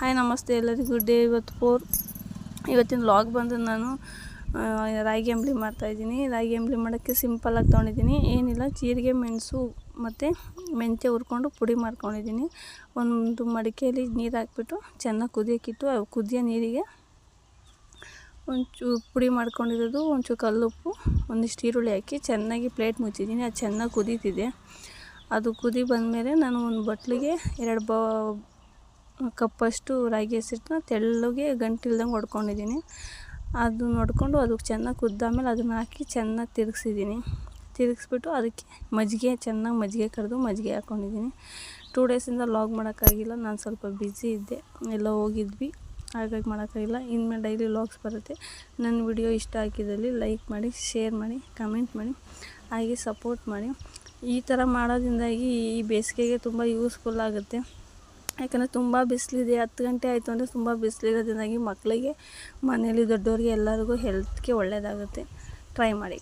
Hi ನಮಸ್ತೆ ಎಲ್ಲರಿಗೂ day, ಇವತ್ತು ಫೋರ್ ಇವತ್ತಿನ ಲಾಗ್ ಬಂದು ನಾನು ರಾಗಿ ಅಂಬ್ಲಿ ಮಾಡ್ತಾಯಿದ್ದೀನಿ ರಾಗಿ ಅಂಬ್ಲಿ ಮಾಡೋಕ್ಕೆ ಸಿಂಪಲಾಗಿ ತೊಗೊಂಡಿದ್ದೀನಿ. ಏನಿಲ್ಲ, ಜೀರಿಗೆ, ಮೆಣಸು ಮತ್ತು ಮೆಂತ್ಯ ಹುರ್ಕೊಂಡು ಪುಡಿ ಮಾಡ್ಕೊಂಡಿದ್ದೀನಿ. ಒಂದು ಮಡಿಕೆಯಲ್ಲಿ ನೀರು ಹಾಕ್ಬಿಟ್ಟು ಚೆನ್ನಾಗಿ ಕುದಿಯೋಕ್ಕಿಟ್ಟು ಕುದಿಯೋ ನೀರಿಗೆ ಒಂಚೂರು ಪುಡಿ ಮಾಡ್ಕೊಂಡಿರೋದು, ಒಂಚೂರು ಕಲ್ಲುಪ್ಪು, ಒಂದಿಷ್ಟು ಈರುಳ್ಳಿ ಹಾಕಿ ಚೆನ್ನಾಗಿ ಪ್ಲೇಟ್ ಮುಚ್ಚಿದ್ದೀನಿ. ಅದು ಚೆನ್ನಾಗಿ ಕುದೀತಿದೆ. ಅದು ಕುದಿ ಬಂದಮೇಲೆ ನಾನು ಒಂದು ಬಟ್ಲಿಗೆ ಎರಡು ಬ ಕಪ್ಪಷ್ಟು ರಾಗಿ ಹಸಿಟ್ಟನ್ನ ತೆಳ್ಳಗೆ ಗಂಟಿಲ್ದಂಗೆ ಹೊಡ್ಕೊಂಡಿದ್ದೀನಿ ಅದು ನೋಡಿಕೊಂಡು ಅದಕ್ಕೆ ಚೆನ್ನಾಗಿ ಕುದ್ದಾದ್ಮೇಲೆ ಅದನ್ನು ಹಾಕಿ ಚೆನ್ನಾಗಿ ತಿರುಗಿಸಿದ್ದೀನಿ. ತಿರುಗಿಸ್ಬಿಟ್ಟು ಅದಕ್ಕೆ ಮಜ್ಜಿಗೆ, ಚೆನ್ನಾಗಿ ಮಜ್ಜಿಗೆ ಕರೆದು ಮಜ್ಜಿಗೆ ಹಾಕ್ಕೊಂಡಿದ್ದೀನಿ ಟೂ ಡೇಸಿಂದ ಲಾಗ್ ಮಾಡೋಕ್ಕಾಗಿಲ್ಲ, ನಾನು ಸ್ವಲ್ಪ ಬ್ಯುಸಿ ಇದ್ದೆ. ಎಲ್ಲ ಹೋಗಿದ್ವಿ. ಹಾಗಾಗಿ ಮಾಡೋಕ್ಕಾಗಿಲ್ಲ. ಇನ್ಮೇಲೆ ಡೈಲಿ ಲಾಗ್ಸ್ ಬರುತ್ತೆ. ನನ್ನ ವಿಡಿಯೋ ಇಷ್ಟ ಆಗಿದ್ದಲ್ಲಿ ಲೈಕ್ ಮಾಡಿ ಶೇರ್ ಮಾಡಿ ಕಮೆಂಟ್ ಮಾಡಿ, ಹಾಗೆ ಸಪೋರ್ಟ್ ಮಾಡಿ. ಈ ಥರ ಮಾಡೋದ್ರಿಂದಾಗಿ ಈ ಬೇಸಿಗೆಗೆ ತುಂಬ ಯೂಸ್ಫುಲ್ ಆಗುತ್ತೆ. ಯಾಕಂದರೆ ತುಂಬ ಬಿಸಿಲಿದೆ, ಹತ್ತು ಗಂಟೆ ಆಯಿತು ಅಂದರೆ ತುಂಬ ಬಿಸಿಲಿರೋದ್ರಿಂದಾಗಿ ಮಕ್ಕಳಿಗೆ ಮನೇಲಿ ದೊಡ್ಡವ್ರಿಗೆ ಎಲ್ಲರಿಗೂ ಹೆಲ್ತ್ಗೆ ಒಳ್ಳೆಯದಾಗುತ್ತೆ ಟ್ರೈ ಮಾಡಿ.